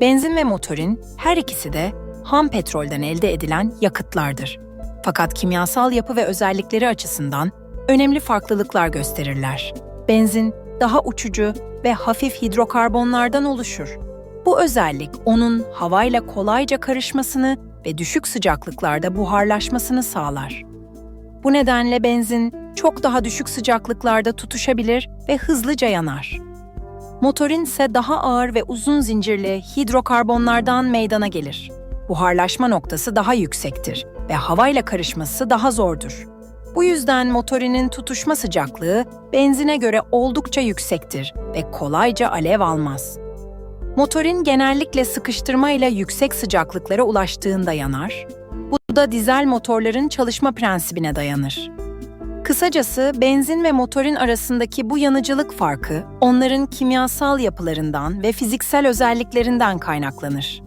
Benzin ve motorin her ikisi de ham petrolden elde edilen yakıtlardır. Fakat kimyasal yapı ve özellikleri açısından önemli farklılıklar gösterirler. Benzin daha uçucu ve hafif hidrokarbonlardan oluşur. Bu özellik onun havayla kolayca karışmasını ve düşük sıcaklıklarda buharlaşmasını sağlar. Bu nedenle benzin çok daha düşük sıcaklıklarda tutuşabilir ve hızlıca yanar. Motorin ise daha ağır ve uzun zincirli hidrokarbonlardan meydana gelir. Buharlaşma noktası daha yüksektir ve havayla karışması daha zordur. Bu yüzden motorinin tutuşma sıcaklığı benzine göre oldukça yüksektir ve kolayca alev almaz. Motorin genellikle sıkıştırma ile yüksek sıcaklıklara ulaştığında yanar. Bu da dizel motorların çalışma prensibine dayanır. Kısacası benzin ve motorin arasındaki bu yanıcılık farkı onların kimyasal yapılarından ve fiziksel özelliklerinden kaynaklanır.